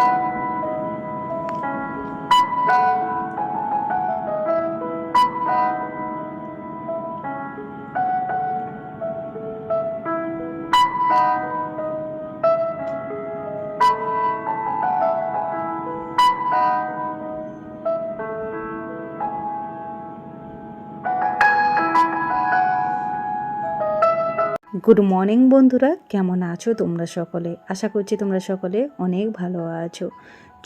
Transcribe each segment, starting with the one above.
Thank you. Good morning বন্ধুরা। কেমন আছো তোমরা সকলে? আশা করছি তোমরা সকলে অনেক ভালো আছো।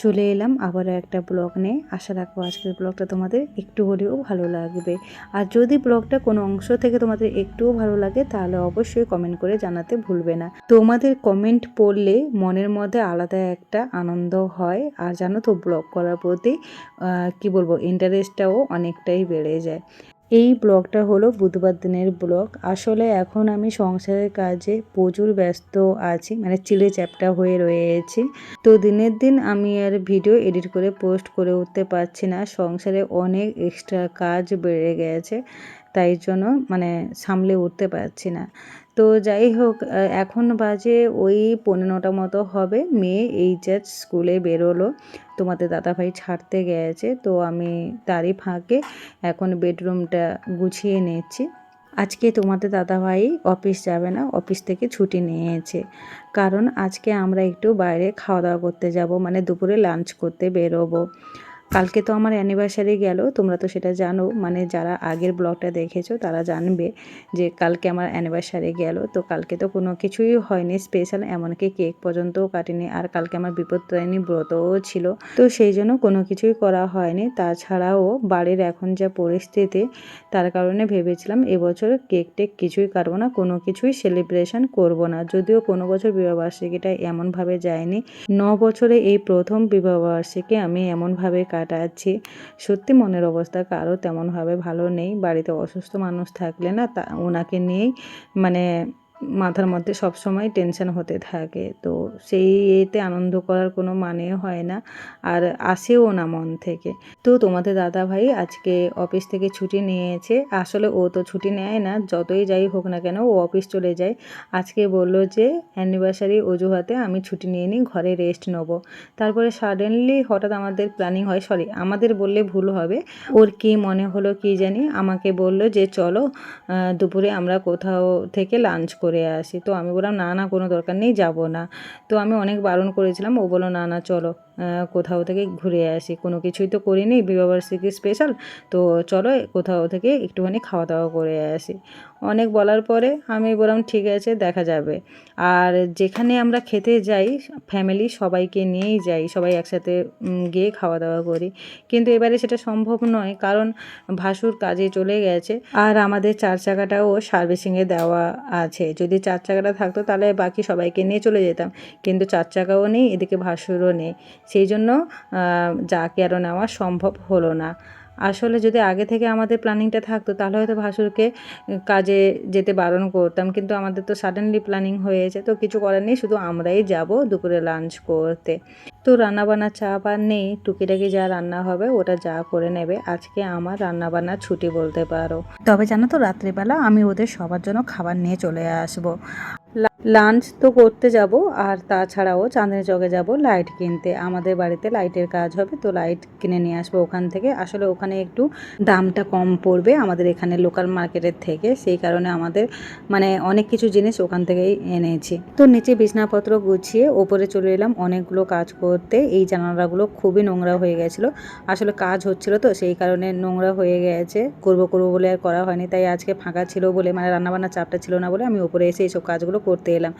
চলে এলাম আবারও একটা ব্লগ নিয়ে। আশা রাখব আজকের ব্লগটা তোমাদের একটু হলেও ভালো লাগবে। আর যদি ব্লগটা কোনো অংশ থেকে তোমাদের একটুও ভালো লাগে, তাহলে অবশ্যই কমেন্ট করে জানাতে ভুলবে না। তোমাদের কমেন্ট পড়লে মনের মধ্যে আলাদা একটা আনন্দ হয়। আর জানো তো, ব্লগ করার প্রতি কি বলব ইন্টারেস্টটাও অনেকটাই বেড়ে যায়। এই ব্লগটা হলো বুধবার দিনের ব্লগ। আসলে এখন আমি সংসারের কাজে প্রচুর ব্যস্ত আছি মানে চিড়ে চ্যাপটা হয়ে রয়েছি। তো দিনের দিন আমি আর ভিডিও এডিট করে পোস্ট করে উঠতে পারছি না। সংসারে অনেক এক্সট্রা কাজ বেড়ে গেছে, তাই জন্য মানে সামলে উঠতে পারছি না। তো যাই হোক এখন বাজে ওই পনেরোটা মতো হবে। মেয়ে এই জাস্ট স্কুলে বেরোলো। তোমাদের দাদাভাই ছাড়তে গেছে, তো আমি তারই ফাঁকে এখন বেডরুমটা গুছিয়ে নিচ্ছি। আজকে তোমাদের দাদাভাই অফিস যাবে না, অফিস থেকে ছুটি নিয়েছে। কারণ আজকে আমরা একটু বাইরে খাওয়া দাওয়া করতে যাব মানে দুপুরে লাঞ্চ করতে বেরোবো। কালকে তো আমার অ্যানিভার্সারি গেল, তোমরা তো সেটা জানো। মানে যারা আগের ব্লগটা দেখেছ, তারা জানবে যে কালকে আমার অ্যানিভার্সারি গেল। তো কালকে তো কোনো কিছুই হয়নি স্পেশাল এমনকি কেক পর্যন্তও কাটেনি। আর কালকে আমার বিপত্তারিণী ব্রতও ছিল। তো সেই জন্য কোনো কিছুই করা হয়নি। তাছাড়াও বাড়ির এখন যা পরিস্থিতি, তার কারণে ভেবেছিলাম এবছর কেক টেক কিছুই কাটবো না, কোনো কিছুই সেলিব্রেশন করব না। যদিও কোনো বছর বিবাহবার্ষিকীটা এমনভাবে যায়নি, ন বছরে এই প্রথম বিবাহবার্ষিকী আমি এমনভাবে কাটাচ্ছি সত্যি মনের অবস্থা কারও তেমনভাবে ভালো নেই। বাড়িতে অসুস্থ মানুষ থাকলে না তা ওনাকে নিয়েই মানে মাথার মধ্যে সব সময় টেনশন হতে থাকে। তো সেই এতে আনন্দ করার কোনো মানে হয় না, আর আসেও না মন থেকে। তো তোমাদের দাদা ভাই আজকে অফিস থেকে ছুটি নিয়েছে। আসলে ও তো ছুটি নেয় না, যতই যাই হোক না কেন ও অফিস চলে যায়। আজকে বলল যে অ্যানিভার্সারি অজুহাতে আমি ছুটি নিয়ে নিই, ঘরে রেস্ট নেব। তারপরে সাডেনলি হঠাৎ আমাদের প্ল্যানিং হয় সরি আমাদের বললে ভুল হবে। ওর কি মনে হলো কি জানি, আমাকে বলল যে, চলো দুপুরে আমরা কোথাও থেকে লাঞ্চ করে আসি। তো আমি বললাম, না না, কোনো দরকার নেই, যাব না। তো আমি অনেক বারণ করেছিলাম। ও বলো না না, চলো। কোথাও থেকে ঘুরে আসি। কোনো কিছুই তো করিনি বিবাহবার্ষিকী স্পেশাল তো চলো কোথাও থেকে একটুখানি খাওয়া দাওয়া করে আসি। অনেক বলার পরে আমি বললাম, ঠিক আছে, দেখা যাবে। আর যেখানে আমরা খেতে যাই ফ্যামিলি সবাইকে নিয়েই যাই, সবাই একসাথে গিয়ে খাওয়া দাওয়া করি। কিন্তু এবারে সেটা সম্ভব নয়, কারণ ভাসুর কাজে চলে গেছে। আর আমাদের চার চাকাটাও সার্ভিসিংয়ে দেওয়া আছে। যদি চার চাকাটা থাকতো, তাহলে বাকি সবাইকে নিয়ে চলে যেতাম। কিন্তু চার চাকাও নেই, এদিকে ভাসুরও নেই। সেই জন্য যাকে আরও নেওয়া সম্ভব হলো না। আসলে যদি আগে থেকে আমাদের প্ল্যানিংটা থাকতো, তাহলে হয়তো ভাসুরকে কাজে যেতে বারণ করতাম, কিন্তু আমাদের তো সাডেনলি প্ল্যানিং হয়েছে, তো কিছু করার নেই, শুধু আমরাই যাব দুপুরে লাঞ্চ করতে। তো রান্নাবান্না চাপ আর নেই, টুকিটাকি যা রান্না হবে ওটা যা করে নেবে, আজকে আমার রান্নাবান্নার ছুটি বলতে পারো। তবে জানো তো, রাত্রিবেলা আমি ওদের সবার জন্য খাবার নিয়ে চলে আসব। লাঞ্চ তো করতে যাব, আর তাছাড়াও চাঁদনি চকে যাব লাইট কিনতে। আমাদের বাড়িতে লাইটের কাজ হবে, তো লাইট কিনে নিয়ে আসব ওখান থেকে। আসলে ওখানে একটু দামটা কম পড়বে আমাদের এখানে লোকাল মার্কেটের থেকে, সেই কারণে আমাদের মানে অনেক কিছু জিনিস ওখান থেকেই এনেছি। তো নিচে বিছনাপত্র গুছিয়ে ওপরে চলে এলাম, অনেকগুলো কাজ করতে। এই জানালাগুলো খুবই নোংরা হয়ে গেছিল। আসলে কাজ হচ্ছিল তো, সেই কারণে নোংরা হয়ে গেছে। করব করব বলে আর করা হয়নি, তাই আজকে ফাঁকা ছিল বলে মানে রান্নাবান্নার চাপটা ছিল না বলে আমি ওপরে এসে এইসব কাজগুলো করতে এলাম।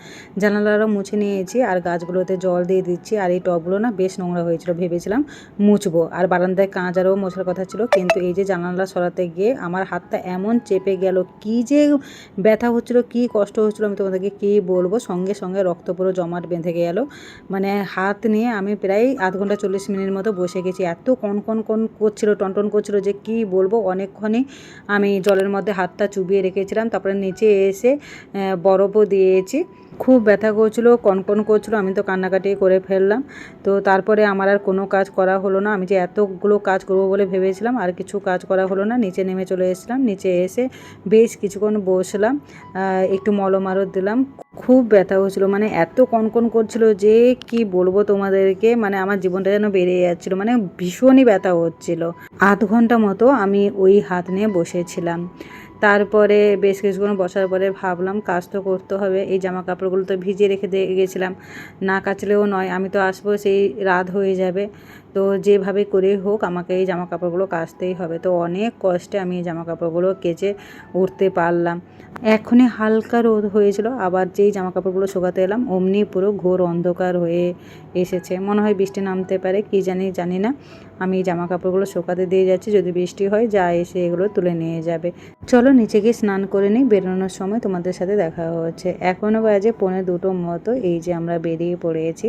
জানালারও মুছে নিয়েছি আর গাছগুলোতে জল দিয়ে দিচ্ছি আর এই টবগুলো না বেশ নোংরা হয়েছিল, ভেবেছিলাম মুছবো। আর বারান্দায় কাঁচ আরও মোছার কথা ছিল, কিন্তু এই যে জানালা সরাতে গিয়ে আমার হাতটা এমন চেপে গেল, কি যে ব্যথা হচ্ছিল, কি কষ্ট হচ্ছিল, আমি তোমাদেরকে কী বলব? সঙ্গে সঙ্গে রক্ত পুরো জমাট বেঁধে গেল। মানে হাত নিয়ে আমি প্রায় আধ ঘণ্টা চল্লিশ মিনিট মতো বসে গেছি। এত কন কন কন করছিল টনটন করছিল যে কি বলব? অনেকক্ষণই আমি জলের মধ্যে হাতটা চুবিয়ে রেখেছিলাম, তারপরে নিচে এসে বরফও দিয়ে বেরিয়েছি খুব ব্যথা করছিল, কনকন করছিল, আমি তো কান্নাকাটি করে ফেললাম। তো তারপরে আমার আর কোনো কাজ করা হলো না। আমি যে এতগুলো কাজ করব বলে ভেবেছিলাম, আর কিছু কাজ করা হলো না। নিচে নেমে চলে এসেছিলাম। নিচে এসে বেশ কিছুক্ষণ বসলাম একটু মলম আরও দিলাম। খুব ব্যথা হচ্ছিল মানে এত কনকন করছিল যে কি বলব তোমাদেরকে? মানে আমার জীবনটা যেন বেড়ে যাচ্ছিল। মানে ভীষণই ব্যথা হচ্ছিল। আধ ঘণ্টা মতো আমি ওই হাত নিয়ে বসেছিলাম। তারপরে বেশ কিছুক্ষণ বসার পরে ভাবলাম, কাজ তো করতে হবে। এই জামা কাপড়গুলো তো ভিজিয়ে রেখে দিয়ে গেছিলাম। না কাচলেও নয়, আমি তো আসব, সেই রাত হয়ে যাবে। তো যেভাবে করে হোক, আমাকে এই জামা কাপড়গুলো কাচতেই হবে। তো অনেক কষ্টে আমি এই জামা কাপড়গুলো কেচে উঠতে পারলাম। এখনই হালকা রোদ হয়েছিল, আবার যেই জামা কাপড়গুলো শোকাতে এলাম, অমনি পুরো ঘোর অন্ধকার হয়ে এসেছে। মনে হয় বৃষ্টি নামতে পারে, কি জানি জানি না। আমি জামা কাপড়গুলো শোকাতে দিয়ে যাচ্ছি, যদি বৃষ্টি হয়, যা এসে এগুলো তুলে নিয়ে যাবে। চলো নিচে গিয়ে স্নান করে নিই, বেরোনোর সময় তোমাদের সাথে দেখা হচ্ছে। এখনও বাজে পৌনে দুটো মতো, এই যে আমরা বেরিয়ে পড়েছি।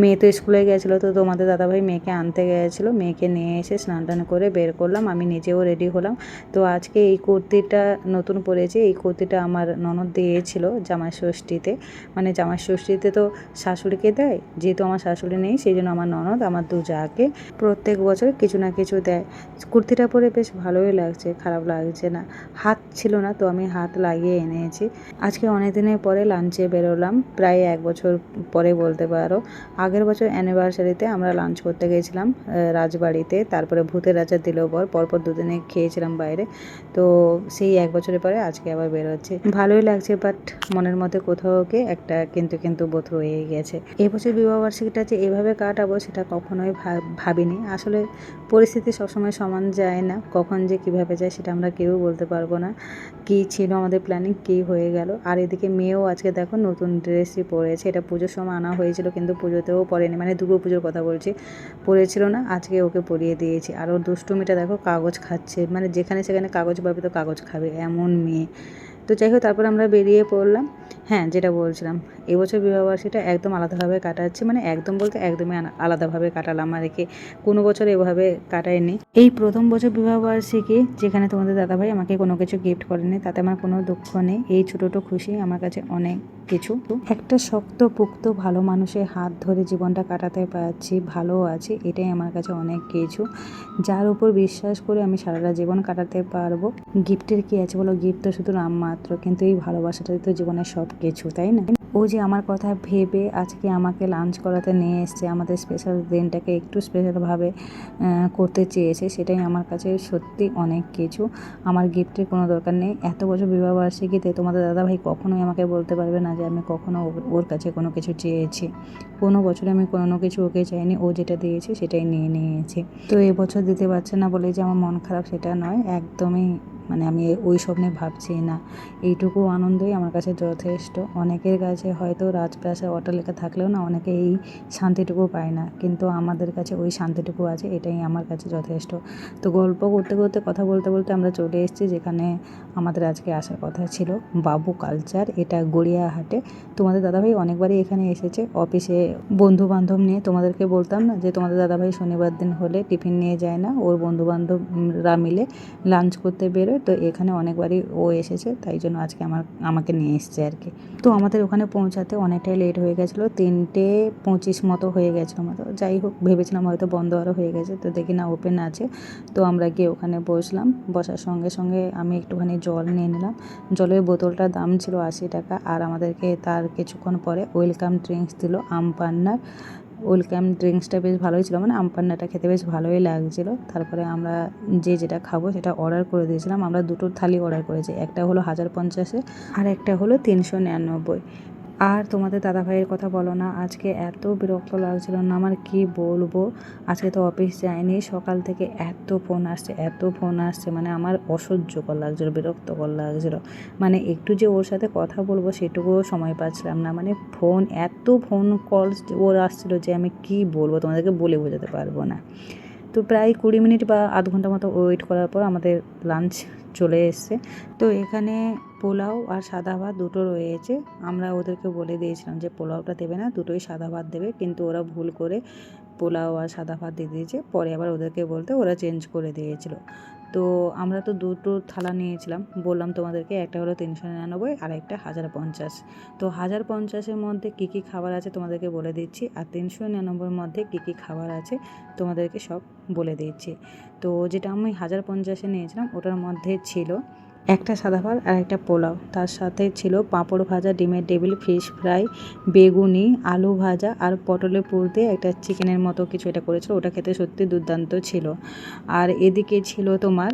মেয়ে তো স্কুলে গেছিল, তো তোমাদের দাদাভাই মেয়েকে আনতে গেছিল। মেয়েকে নিয়ে এসে স্নান টান করে বের করলাম, আমি নিজেও রেডি হলাম। তো আজকে এই কুর্তিটা নতুন পরেছি, এই কুর্তিটা আমার ননদ দিয়েছিল জামাই ষষ্ঠীতে। মানে জামাই ষষ্ঠীতে তো শাশুড়িকে দেয়, যেহেতু আমার শাশুড়ি নেই, সেই জন্য আমার ননদ, আমার দু যাকে প্রত্যেক বছর কিছু না কিছু দেয়। কুর্তিটা পরে বেশ ভালোই লাগছে, খারাপ লাগছে না। হাত ছিল না, তো আমি হাত লাগিয়ে এনেছি। আজকে অনেক দিনের পরে লাঞ্চে বেরোলাম, প্রায় এক বছর পরে বলতে পারো। আগের বছর অ্যানিভার্সারিতে আমরা লাঞ্চ করতে গেছিলাম রাজবাড়িতে, তারপরে ভূতের রাজা দিল পর পরপর দুদিনে খেয়েছিলাম বাইরে। তো সেই এক বছরের পরে আজকে আবার বেরোচ্ছে। ভালোই লাগছে বাট মনের মধ্যে কোথাও কি একটা কিন্তু কিন্তু বোধ হয়ে গেছে। এবছর বিবাহবার্ষিকীটা যে এভাবে কাটাবো সেটা কখনোই ভাব- ভাবিনি। আসলে পরিস্থিতি সবসময় সমান যায় না, কখন যে কীভাবে যায় সেটা আমরা কেউ বলতে পারব না। কি ছিল আমাদের প্ল্যানিং কি হয়ে গেল। আর এদিকে মেয়েও আজকে দেখো নতুন ড্রেসই পরেছে। এটা পুজোর সময় আনা হয়েছিল, কিন্তু পুজোতেও পরেনি। মানে দুর্গা পুজোর কথা বলছি, পরেছিল না, আজকে ওকে পরিয়ে দিয়েছি। আর ওর দুষ্টুমিটা দেখো কাগজ খাচ্ছে। মানে যেখানে সেখানে কাগজ পাবে তো কাগজ খাবে, এমন মেয়ে। তো যাই হোক তারপর আমরা বেরিয়ে পড়লাম। হ্যাঁ যেটা বলছিলাম, এবছর বিবাহবার্ষিকীটা একদম আলাদাভাবে কাটাচ্ছি মানে একদম বলতে একদমই আলাদাভাবে কাটালাম আর কি কোনো বছর এভাবে কাটায়নি। এই প্রথম বছর বিবাহবার্ষিকী যেখানে তোমাদের দাদাভাই আমাকে কোনো কিছু গিফট করেনি, তাতে আমার কোনো দুঃখ নেই। এই ছোটোটো খুশি আমার কাছে অনেক কিছু। একটা শক্ত পুক্ত ভালো মানুষের হাত ধরে জীবনটা কাটাতে পারছি, ভালো আছি, এটাই আমার কাছে অনেক কিছু। যার উপর বিশ্বাস করে আমি সারাটা জীবন কাটাতে পারব। গিফটের কি আছে বলো? গিফট তো শুধু নামমাত্র, কিন্তু এই ভালোবাসাটাই তো জীবনের সব কিছু, তাই না? ও যে আমার কথা ভেবে আজকে আমাকে লাঞ্চ করাতে নিয়ে এসছে, আমাদের স্পেশাল দিনটাকে একটু স্পেশালভাবে করতে চেয়েছে, সেটাই আমার কাছে সত্যি অনেক কিছু। আমার গিফটের কোনো দরকার নেই। এত বছর বিবাহবার্ষিকীতে তোমাদের দাদাভাই কখনোই আমাকে বলতে পারবে না যে আমি কখনো ওর- কাছে কোনো কিছু চেয়েছি। কোনো বছরে আমি কোনো কিছু ওকে চাইনি, ও যেটা দিয়েছে সেটাই নিয়ে নিয়েছে। তো এবছর দিতে পারছে না বলে যে আমার মন খারাপ, সেটা নয়। একদমই মানে আমি ওই সব নিয়ে ভাবছি না। এইটুকু আনন্দই আমার কাছে যথেষ্ট। অনেকের কাছে হয়তো রাজপ্রাসাদ অট্টালিকা থাকলেও না অনেকে এই শান্তিটুকু পায় না। কিন্তু আমাদের কাছে ওই শান্তিটুকু আছে, এটাই আমার কাছে যথেষ্ট। তো গল্প করতে করতে, কথা বলতে বলতে আমরা চলে এসেছি যেখানে আমাদের আজকে আসার কথা ছিল বাবু কালচার। এটা গড়িয়াহাটে। তোমাদের দাদাভাই অনেকবারই এখানে এসেছে। অফিসে বন্ধু বান্ধব নিয়ে তোমাদেরকে বলতাম না যে, তোমাদের দাদাভাই শনিবার দিন হলে টিফিন নিয়ে যায় না। ওর বন্ধু বান্ধবরা মিলে লাঞ্চ করতে বেরোয় তো এখানে অনেকবারই ও এসেছে, তাই জন্য আজকে আমার, আমাকে নিয়ে এসছে আর কি। তো আমাদের ওখানে পৌঁছাতে অনেকটাই লেট হয়ে গেছিল, তিনটে পঁচিশ মতো হয়ে গেছিল মতো যাই হোক, ভেবেছিলাম হয়তো বন্ধ আরও হয়ে গেছে, তো দেখি না ওপেন আছে। তো আমরা গিয়ে ওখানে বসলাম, বসার সঙ্গে সঙ্গে আমি একটুখানি জল নিয়ে নিলাম। জলের বোতলটার দাম ছিল আশি টাকা, আর আমাদেরকে তার কিছুক্ষণ পরে ওয়েলকাম ড্রিঙ্কস দিল, আম পান্নার। ওয়েলকাম ড্রিঙ্কসটা বেশ ভালোই ছিল মানে আমপান্নাটা খেতে বেশ ভালোই লাগছিল। তারপরে আমরা যে যেটা খাব সেটা অর্ডার করে দিয়েছিলাম। আমরা দুটো থালি অর্ডার করেছি, একটা হলো হাজার পঞ্চাশে আর একটা হলো তিনশো নিরানব্বই। আর তোমাদের দাদা ভাইয়ের কথা বলো না, আজকে এত বিরক্ত লাগছিল না, আমার কি বলব? আজকে তো অফিস যায়নি সকাল থেকে এত ফোন আসছে, এত ফোন আসছে মানে আমার অসহ্যকর লাগছিল, বিরক্তকর লাগছিল। মানে একটু যে ওর সাথে কথা বলব সেটুকুও সময় পাচ্ছিলাম না মানে ফোন, এত ফোন কল ওর আসছিল যে আমি কি বলব, তোমাদেরকে বলে বোঝাতে পারব না। তো প্রায় কুড়ি মিনিট বা আধ ঘণ্টা মতো ওয়েট করার পর আমাদের লাঞ্চ চলে এসছে। তো এখানে পোলাও আর সাদা ভাত দুটো রয়েছে। আমরা ওদেরকে বলে দিয়েছিলাম যে পোলাওটা দেবে না, দুটোই সাদা ভাত দেবে, কিন্তু ওরা ভুল করে পোলাও আর সাদা ভাত দিয়ে দিয়েছে। পরে আবার ওদেরকে বলতে ওরা চেঞ্জ করে দিয়েছিল। তো আমরা তো দুটো থালা নিয়েছিলাম। বললাম তোমাদেরকে একটা হলো তিনশো নিরানব্বই, আর একটা হাজার পঞ্চাশ। তো হাজার পঞ্চাশের মধ্যে কী কী খাবার আছে তোমাদেরকে বলে দিচ্ছি, আর তিনশো নিরানব্বইয়ের মধ্যে কী কী খাবার আছে তোমাদেরকে সব বলে দিচ্ছি। তো যেটা আমি হাজার পঞ্চাশে নিয়েছিলাম, ওটার মধ্যে ছিল একটা সাদা ভাত আর একটা পোলাও। তার সাথে ছিল পাঁপড় ভাজা, ডিমের টেবিল, ফিশ ফ্রাই, বেগুনি, আলু ভাজা আর পটলের পুর দিয়ে একটা চিকেনের মতো কিছু এটা করেছিল ওটা খেতে সত্যি দুর্দান্ত ছিল। আর এদিকে ছিল তোমার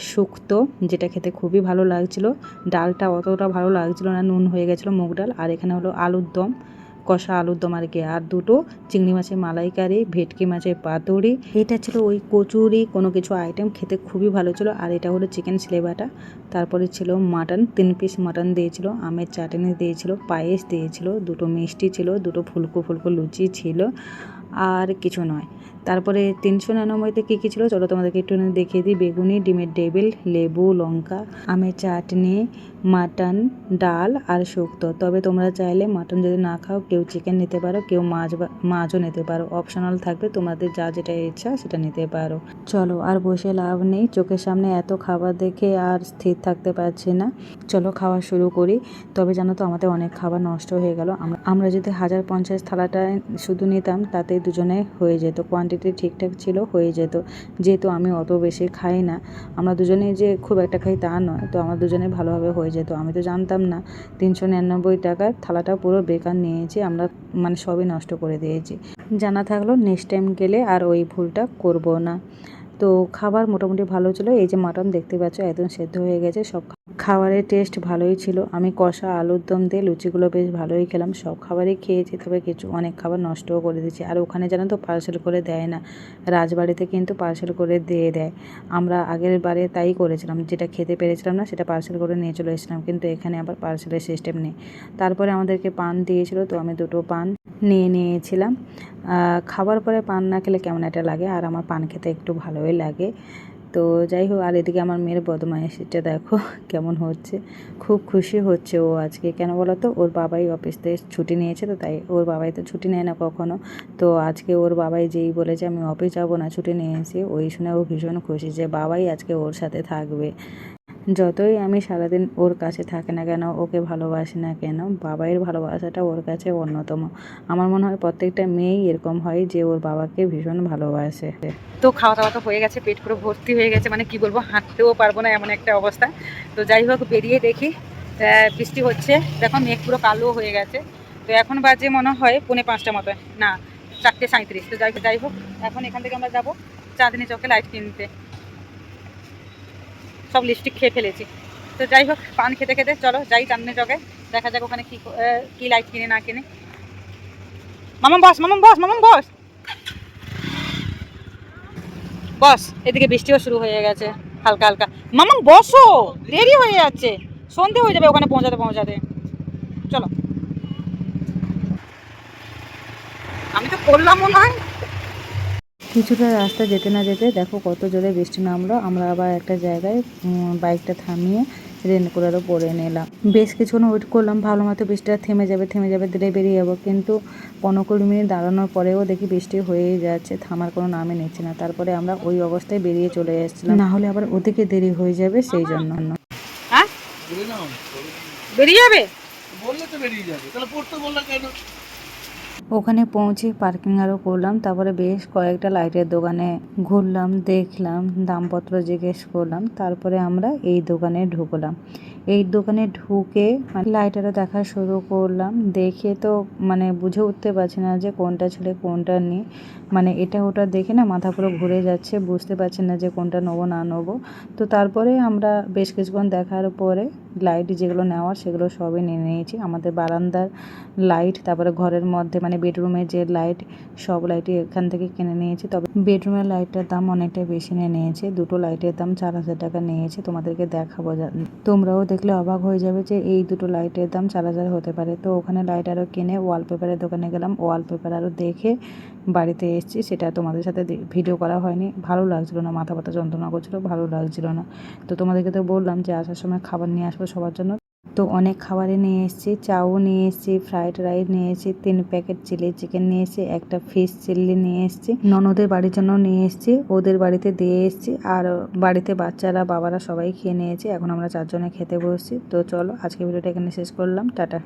শুক্তো, যেটা খেতে খুবই ভালো লাগছিল। ডালটা অতটা ভালো লাগছিল না, নুন হয়ে গেছিল মুগ ডাল। আর এখানে হলো আলুর দম। কষা আলুর দম আর কি আর দুটো চিংড়ি মাছের মালাইকারি, ভেটকি মাছের পাতুরি। এটা ছিল ওই কচুরি, কোনো কিছু আইটেম খেতে খুবই ভালো ছিল। আর এটা হলো চিকেন স্লেবাটা তারপরে ছিল মাটন তিন পিস মাটন দিয়েছিল, আমের চাটনি দিয়েছিল, পায়েস দিয়েছিল, দুটো মিষ্টি ছিল, দুটো ফুলকো ফুলকো লুচি ছিল, আর কিছু নয়। তারপরে তিনশো নিরানব্বইতে কী কী ছিল? চলো তোমাদেরকে একটু দেখিয়ে দিই। বেগুনি, ডিমের ডেবিল লেবু, লঙ্কা, আমের চাটনি মাটন, ডাল আর শুক্তো। তবে তোমরা চাইলে মাটন যদি না খাও, কেউ চিকেন নিতে পারো, কেউ মাছ মাছও নিতে পারো। অপশনাল থাকবে তোমাদের যা যেটা ইচ্ছা সেটা নিতে পারো। চলো, আর বসে লাভ নেই। চোখের সামনে এত খাবার দেখে আর স্থির থাকতে পারছি না। চলো, খাওয়া শুরু করি। তবে জানো তো, আমাদের অনেক খাবার নষ্ট হয়ে গেল। আমরা যদি হাজার পঞ্চাশ থালাটা শুধু নিতাম, তাতে দুজনে হয়ে যেত। কোয়ান্টিটি ঠিকঠাক ছিল, হয়ে যেত। যেহেতু আমি অত বেশি খাই না, আমরা দুজনেই যে খুব একটা খাই তা নয়। তো আমার দুজনে ভালোভাবে হয়ে যেত, আমি তো জানতাম না। তিনশো নিরানব্বই টাকার থালাটা পুরো বেকার নিয়েছি, আমরা মানে সবই নষ্ট করে দিয়েছি। জানা থাকল নেক্সট টাইম গেলে আর ওই ভুলটা করব না। তো খাবার মোটামুটি ভালো ছিল। এই যে মাটন দেখতে পাচ্ছ, একদম সেদ্ধ হয়ে গেছে, সব খাবারের টেস্ট ভালোই ছিল। আমি কষা আলুর দম দিয়ে লুচিগুলো বেশ ভালোই খেলাম, সব খাবারই খেয়েছি, তবে কিছু অনেক খাবার নষ্টও করে দিয়েছি। আর ওখানে জানো তো পার্সেল করে দেয় না, রাজবাড়িতে কিন্তু পার্সেল করে দিয়ে দেয়। আমরা আগের বারে তাই করেছিলাম, যেটা খেতে পেরেছিলাম না, সেটা পার্সেল করে নিয়ে চলে এসেছিলাম, কিন্তু এখানে আবার পার্সেলের সিস্টেম নেই। তারপরে আমাদেরকে পান দিয়েছিল, তো আমি দুটো পান নিয়ে নিয়েছিলাম। খাবার পরে পান না খেলে কেমন একটা লাগে? আর আমার পান খেতে একটু ভালোই লাগে। তো যাই হোক, আর এদিকে আমার মেয়ের বদমাইশিটা দেখো কেমন হচ্ছে। খুব খুশি হচ্ছে ও আজকে। কেন বলো তো? ওর বাবাই অফিস থেকে ছুটি নিয়েছে তো, তাই ওর বাবাই তো ছুটি নেয় না কখনো। তো আজকে ওর বাবাই যেই বলেছে, আমি অফিস যাব না, ছুটি নিয়েছি ওই শুনে ও ভীষণ খুশি যে, বাবাই আজকে ওর সাথে থাকবে। যতই আমি সারাদিন ওর কাছে থাকি না কেন, ওকে ভালোবাসি না কেন, বাবাইয়ের ভালোবাসাটা ওর কাছে অন্যতম। আমার মনে হয় প্রত্যেকটা মেয়েই এরকম হয় যে ওর বাবাকে ভীষণ ভালোবাসে। তো খাওয়া দাওয়া তো হয়ে গেছে, পেট পুরো ভর্তি হয়ে গেছে মানে কি বলব, হাঁটতেও পারব না এমন একটা অবস্থা। তো যাই হোক, বেরিয়ে দেখি বৃষ্টি হচ্ছে। দেখো, মেঘ পুরো কালো হয়ে গেছে। তো এখন বাজে মনে হয় পৌনে পাঁচটা মতো। না, চারটে সাঁত্রিশ তো যাই যাই হোক, এখন এখান থেকে আমরা যাব চাঁদনি চকে লাইট কিনতে। সব লিপস্টিক খেয়ে ফেলেছি। তো যাই হোক, পান খেতে খেতে চলো যাই চাঁদনি চকে দেখা যাক ওখানে কি ক- লাইট কিনে না কিনে। মামাম বস মামাম বস মামাম বস। বস, এদিকে বৃষ্টিও শুরু হয়ে গেছে, হালকা হালকা। মামা বসো, দেরি হয়ে যাচ্ছে, সন্ধে হয়ে যাবে ওখানে পৌঁছাতে পৌঁছাতে। চলো। আমি তো করলাম মনে হয় কিছুটা রাস্তা যেতে না যেতে দেখো কত জোরে বৃষ্টি নামলো। আমরা আবার একটা জায়গায় বাইকটা থামিয়ে রেনকোটারও পরে নিলাম। বেশ কিছুক্ষণ ওয়েট করলাম ভালো মতো বৃষ্টিটা থেমে যাবে থেমে যাবে দিলে বেরিয়ে যাব। কিন্তু পনেরো কুড়ি মিনিট দাঁড়ানোর পরেও দেখি বৃষ্টি হয়েই যাচ্ছে থামার কোনো নামে নিচ্ছে না। তারপরে আমরা ওই অবস্থায় বেরিয়ে চলে এসেছিলাম। না হলে আবার ওদিকে দেরি হয়ে যাবে সেই জন্য। বেরিয়ে যাবে? বললে তো বেরিয়ে যাবে। তাহলে পড়তে বললে কেন? ওখানে পৌঁছে পার্কিং আরও করলাম, তারপরে বেশ কয়েকটা লাইটের দোকানে ঘুরলাম, দেখলাম, দামপত্র জিজ্ঞেস করলাম, তারপরে আমরা এই দোকানে ঢুকলাম। এই দোকানে ঢুকে মানে লাইটারও দেখা শুরু করলাম। দেখে তো মানে বুঝে উঠতে পারছি না যে কোনটা ছেলে কোনটা নেই মানে এটা ওটা দেখে না মাথা পুরো ঘুরে যাচ্ছে, বুঝতে পারছি না যে কোনটা নেব, না নেব। তো তারপরে আমরা বেশ কিছুক্ষণ দেখার পরে লাইট যেগুলো নেওয়ার সেগুলো সবই নিয়ে নিয়েছি। আমাদের বারান্দার লাইট তারপরে ঘরের মধ্যে মানে বেডরুমের যে লাইট সব লাইটই এখান থেকে কিনে নিয়েছি। তবে বেডরুমের লাইটটার দাম অনেকটা বেশি নিয়ে নিয়েছে। দুটো লাইটের দাম চার হাজার টাকা নিয়েছে। তোমাদেরকে দেখাবো তোমরাও দেখলে অবাক হয়ে যাবে যে এই দুটো লাইটের দাম চার হাজার হতে পারে। তো ওখানে লাইট আরও কিনে ওয়ালপেপারের দোকানে গেলাম। ওয়ালপেপার আরও দেখে বাড়িতে এসেছি। সেটা তোমাদের সাথে ভিডিও করা হয়নি। ভালো লাগছিল না, মাথা ব্যথা, যন্ত্রণা করছিল, ভালো লাগছিল না। তো তোমাদেরকে তো বললাম যে আসার সময় খাবার নিয়ে আসব সবার জন্য। তো অনেক খাবারই নিয়ে এসেছি, চাও নিয়ে এসেছি ফ্রাইড রাইস নিয়ে এসেছি, তিন প্যাকেট চিলি চিকেন নিয়ে এসেছি, একটা ফিশ চিল্লি নিয়ে এসেছি। ননদের বাড়ির জন্য নিয়ে এসেছি, ওদের বাড়িতে দিয়ে এসেছি আর বাড়িতে বাচ্চারা, বাবারা সবাই খেয়ে নিয়েছে। এখন আমরা চারজনে খেতে বসছি। তো চলো আজকে ভিডিওটা এখানে শেষ করলাম। টাটা।